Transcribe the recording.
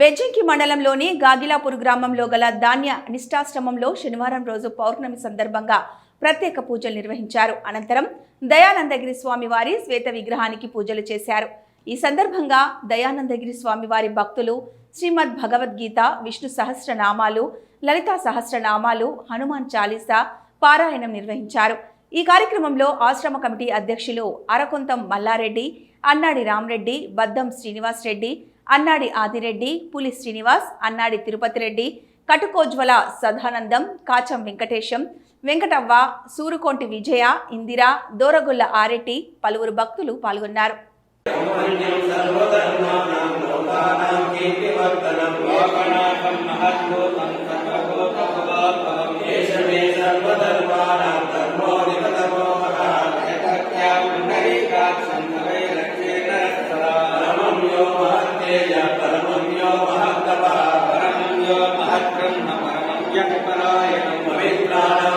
బెజ్జంకి మండలంలోని గాగిలాపూర్ గ్రామంలో గల ధాన్య నిష్ఠాశ్రమంలో శనివారం రోజు పౌర్ణమి సందర్భంగా ప్రత్యేక పూజలు నిర్వహించారు. అనంతరం దయానందగిరి స్వామి వారి శ్వేత విగ్రహానికి పూజలు చేశారు. ఈ సందర్భంగా దయానందగిరి స్వామి వారి భక్తులు శ్రీమద్ భగవద్గీత విష్ణు సహస్రనామాలు లలితా సహస్రనామాలు హనుమాన్ చాలీసా పారాయణం నిర్వహించారు. ఈ కార్యక్రమంలో ఆశ్రమ కమిటీ అధ్యక్షులు అరకొంతం మల్లారెడ్డి అన్నాడి రామరెడ్డి బద్దం శ్రీనివాస్ రెడ్డి అన్నాడి ఆదిరెడ్డి పులి శ్రీనివాస్ అన్నాడి తిరుపతి రెడ్డి కటుకోజ్వల సదానందం కాచం వెంకటేశం వెంకటవ్వ సూరుకొంటి విజయ ఇందిర దోరగొల్ల ఆరెడ్డి పలువురు భక్తులు పాల్గొన్నారు. yang kepada yang memerintah